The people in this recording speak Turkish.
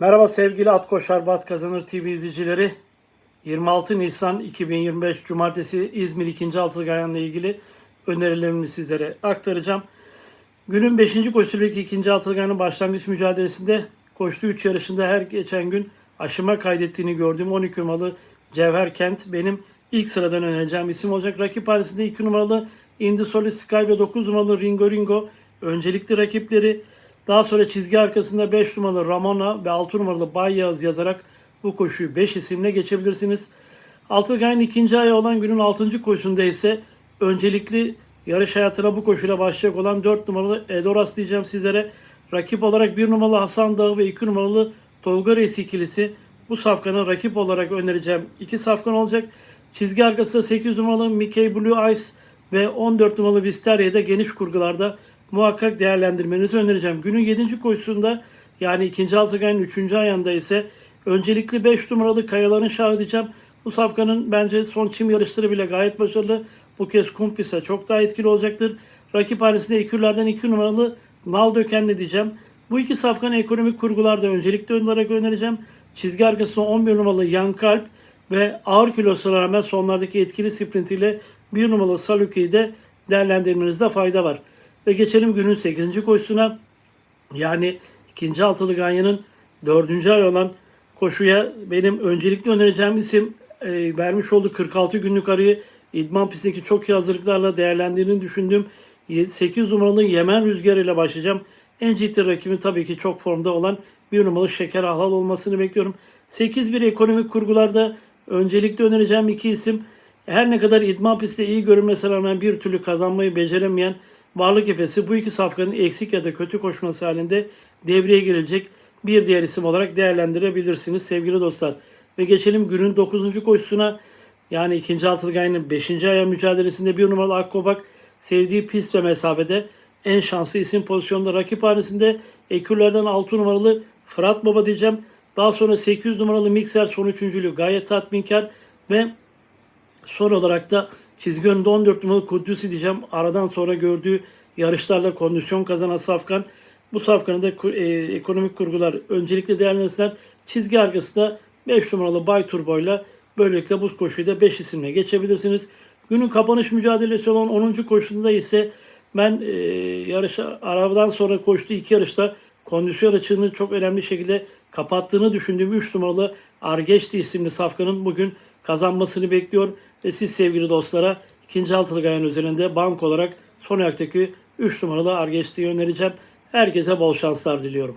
Merhaba sevgili At Koşar Bat Kazanır TV izleyicileri. 26 Nisan 2025 Cumartesi İzmir 2. Altılgayan'la ilgili önerilerimi sizlere aktaracağım. Günün 5. koşusuyla birlikte 2. Altılgayan'ın başlangıç mücadelesinde koştuğu 3 yarışında her geçen gün aşıma kaydettiğini gördüğüm 12 numaralı Cevher Kent benim ilk sıradan önereceğim isim olacak. Rakip hanesinde 2 numaralı Indy Solid Sky ve 9 numaralı Ringo Ringo öncelikli rakipleri. Daha sonra çizgi arkasında 5 numaralı Ramona ve 6 numaralı Bay Yağız yazarak bu koşuyu 5 isimle geçebilirsiniz. Altılgay'ın ikinci ayı olan günün 6. koşusunda ise öncelikli yarış hayatına bu koşuyla başlayacak olan 4 numaralı Edoras diyeceğim sizlere. Rakip olarak 1 numaralı Hasan Dağı ve 2 numaralı Tolga Reis ikilisi bu safkanın rakip olarak önereceğim iki safkan olacak. Çizgi arkasında 8 numaralı Mickey Blue Ice ve 14 numaralı Visteria'da geniş kurgularda muhakkak değerlendirmenizi önereceğim. Günün 7. koşusunda yani 2. Altıgay'ın 3. ayağında ise öncelikli 5 numaralı Kayaların Şahı diyeceğim. Bu safkanın bence son çim yarışları bile gayet başarılı. Bu kez Kumpis'e çok daha etkili olacaktır. Rakip hanesinde ekürlerden 2 numaralı Nal Dökenli diyeceğim. Bu iki safkanı ekonomik kurgularda öncelikli olarak önereceğim. Çizgi arkasında 11 numaralı Yan Kalp ve ağır kilosuna rağmen sonlardaki etkili sprintiyle 1 numaralı Saluki'yi de değerlendirmenizde fayda var. Ve geçelim günün 8. koşusuna. Yani ikinci altılı ganyanın 4. ay olan koşuya benim öncelikli önereceğim isim e, vermiş olduğu 46 günlük arayı idman pistindeki çok iyi hazırlıklarla değerlendirdiğini düşündüğüm 8 numaralı Yemen Rüzgarı ile başlayacağım. En ciddi rakibim tabii ki çok formda olan bir numaralı Şeker Ahlal olmasını bekliyorum. 8-1 ekonomik kurgularda öncelikli önereceğim iki isim. Her ne kadar idman pistte iyi görünmesine rağmen bir türlü kazanmayı beceremeyen Varlık Efesi bu iki safkanın eksik ya da kötü koşması halinde devreye girecek bir diğer isim olarak değerlendirebilirsiniz sevgili dostlar. Ve geçelim günün 9. koşusuna. Yani ikinci Altılgay'ın 5. aya mücadelesinde bir numaralı Akkobak sevdiği pist ve mesafede en şanslı isim pozisyonda rakip hanesinde ekürlerden 6 numaralı Fırat Baba diyeceğim. Daha sonra 800 numaralı Mikser son üçüncülüğü gayet tatminkar ve son olarak da çizgi önünde 14 numaralı Kudüs'ü diyeceğim. Aradan sonra gördüğü yarışlarla kondisyon kazanan Safkan. Bu Safkan'ın da e, ekonomik kurgular öncelikle değerlendirilsinler. Çizgi arkasında 5 numaralı Bay Turbo'yla böylelikle bu koşuyu da 5 isimle geçebilirsiniz. Günün kapanış mücadelesi olan 10. koşusunda ise ben e, yarış arabadan sonra koştuğu iki yarışta kondisyon açığını çok önemli şekilde kapattığını düşündüğüm 3 numaralı Argeçti isimli safkanın bugün kazanmasını bekliyor. Ve siz sevgili dostlara ikinci altılı gayanın üzerinde bank olarak son ayaktaki 3 numaralı Argeçti'yi önereceğim. Herkese bol şanslar diliyorum.